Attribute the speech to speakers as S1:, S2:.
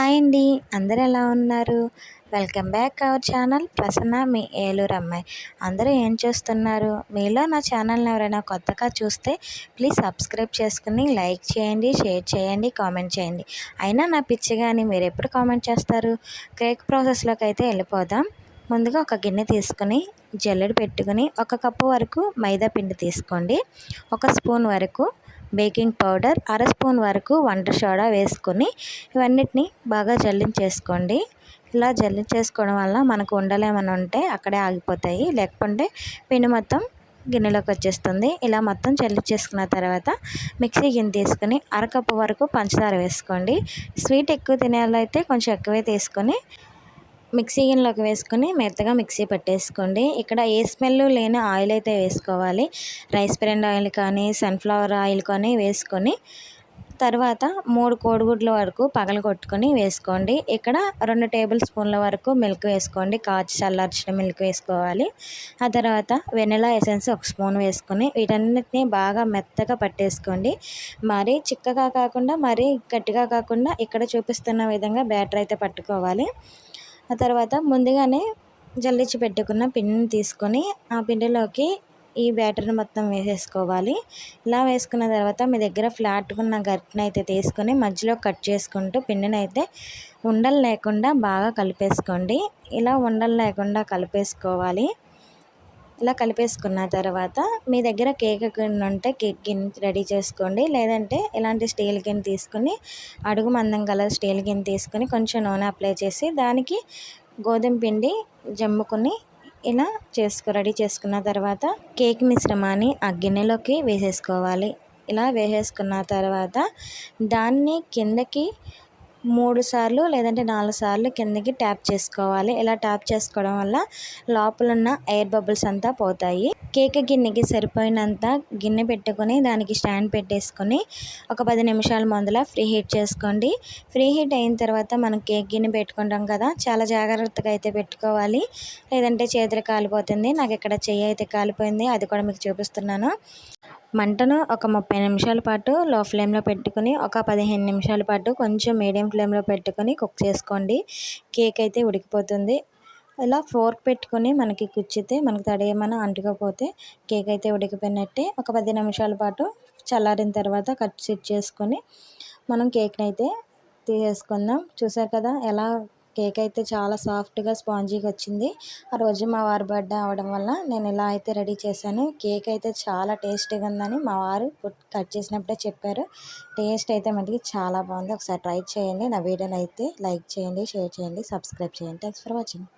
S1: Hi అండి. అందరు ఎలా ఉన్నారు? Welcome back our channel Prasanna మీ ఏలూరు అమ్మాయి. అందరూ ఏం చేస్తున్నారు? మీలో నా ఛానల్ని ఎవరైనా కొత్తగా చూస్తే ప్లీజ్ సబ్స్క్రైబ్ చేసుకుని లైక్ చేయండి షేర్ చేయండి కామెంట్ చేయండి. అయినా నా పిచ్చి కానీ మీరు ఎప్పుడు కామెంట్ చేస్తారు? కేక్ ప్రాసెస్లోకి అయితే వెళ్ళిపోదాం. ముందుగా ఒక గిన్నె తీసుకుని జల్లెడ పెట్టుకుని ఒక కప్పు వరకు మైదా పిండి తీసుకోండి. ఒక స్పూన్ వరకు బేకింగ్ పౌడర్ అర స్పూన్ వరకు వంట సోడా వేసుకొని ఇవన్నిటిని బాగా జల్లించేసుకోండి. ఇలా జల్లించేసుకోవడం వల్ల మనకు ఉండలేమని ఉంటే అక్కడే ఆగిపోతాయి. లేకుంటే పిండి మొత్తం గిన్నెలోకి వచ్చేస్తుంది. ఇలా మొత్తం చల్లించేసుకున్న తర్వాత మిక్సీ గిన్నె తీసుకొని అరకప్పు వరకు పంచదార వేసుకోండి. స్వీట్ ఎక్కువ తినేవాళ్ళైతే కొంచెం ఎక్కువే తీసుకొని మిక్సీ గిన్నెలోకి వేసుకొని మెత్తగా మిక్సీ పట్టేసుకోండి. ఇక్కడ ఏ స్మెల్ లేని ఆయిల్ అయితే వేసుకోవాలి. రైస్ బ్రెండ్ ఆయిల్ కానీ సన్ఫ్లవర్ ఆయిల్ కానీ వేసుకొని తర్వాత మూడు కోడిగుడ్ల వరకు పగల కొట్టుకొని వేసుకోండి. ఇక్కడ రెండు టేబుల్ స్పూన్ల వరకు మిల్క్ వేసుకోండి. కాచి చల్లార్చిన మిల్క్ వేసుకోవాలి. ఆ తర్వాత వెనిలా ఎసెన్స్ ఒక స్పూన్ వేసుకొని వీటన్నిటిని బాగా మెత్తగా పట్టేసుకోండి. మరీ చిక్కగా కాకుండా మరీ గట్టిగా కాకుండా ఇక్కడ చూపిస్తున్న విధంగా బ్యాటర్ అయితే పట్టుకోవాలి. ఆ తర్వాత ముందుగానే జల్లించి పెట్టుకున్న పిండిని తీసుకొని ఆ పిండిలోకి ఈ బ్యాటర్ని మొత్తం వేసేసుకోవాలి. ఇలా వేసుకున్న తర్వాత మీ దగ్గర ఫ్లాట్గా ఉన్న గట్టిని అయితే తీసుకొని మధ్యలో కట్ చేసుకుంటూ పిండిని అయితే ఉండలు లేకుండా బాగా కలిపేసుకోండి. ఇలా ఉండలు లేకుండా కలిపేసుకోవాలి. ఇలా కలిపేసుకున్న తర్వాత మీ దగ్గర కేక్ గిన్నె ఉంటే కేక్ గిన్నె రెడీ చేసుకోండి. లేదంటే ఇలాంటి స్టీల్ గిన్నె తీసుకుని అడుగు మందం గల స్టీల్ గిన్నె తీసుకొని కొంచెం నూనె అప్లై చేసి దానికి గోధుమ పిండి జమ్ముకొని ఇలా చేసుకో రెడీ చేసుకున్న తర్వాత కేక్ మిశ్రమాన్ని ఆ గిన్నెలోకి వేసేసుకోవాలి. ఇలా వేసేసుకున్న తర్వాత దాన్ని కిందకి మూడు సార్లు లేదంటే నాలుగు సార్లు కిందకి ట్యాప్ చేసుకోవాలి. ఇలా ట్యాప్ చేసుకోవడం వల్ల లోపల ఉన్న ఎయిర్ బబుల్స్ అంతా పోతాయి. కేక్ గిన్నెకి సరిపోయినంత గిన్నె పెట్టుకొని దానికి స్టాండ్ పెట్టేసుకొని ఒక పది నిమిషాల ముందుల ఫ్రీ హీట్ చేసుకోండి. ఫ్రీ హీట్ అయిన తర్వాత మనం కేక్ గిన్నె పెట్టుకుంటాం కదా చాలా జాగ్రత్తగా అయితే పెట్టుకోవాలి. లేదంటే చేతులు కాలిపోతుంది. నాకు ఇక్కడ చెయ్యి అయితే కాలిపోయింది. అది కూడా మీకు చూపిస్తున్నాను. మంటను ఒక ముప్పై నిమిషాల పాటు లో ఫ్లేమ్లో పెట్టుకుని ఒక పదిహేను నిమిషాల పాటు కొంచెం మీడియం ఫ్లేమ్లో పెట్టుకొని కుక్ చేసుకోండి. కేక్ అయితే ఉడికిపోతుంది. ఇలా ఫోర్క్ పెట్టుకొని మనకి కుచ్చితే మనకి తడి ఏమైనా అంటుకపోతే కేక్ అయితే ఉడికిపోయినట్టే. ఒక పది నిమిషాల పాటు చల్లారిన తర్వాత కట్ సెట్ చేసుకొని మనం కేక్ని అయితే తీసేసుకుందాం. చూసారు కదా ఎలా కేక్ అయితే చాలా సాఫ్ట్గా స్పాంజీగా వచ్చింది. ఆ రోజు మా వారి బర్త్డే అవడం వల్ల నేను ఇలా అయితే రెడీ చేశాను. కేక్ అయితే చాలా టేస్టీగా ఉందని మా వారు కట్ చేసినప్పుడే చెప్పారు. టేస్ట్ అయితే మనకి చాలా బాగుంది. ఒకసారి ట్రై చేయండి. నా వీడియోని అయితే లైక్ చేయండి షేర్ చేయండి సబ్స్క్రైబ్ చేయండి. Thanks for watching.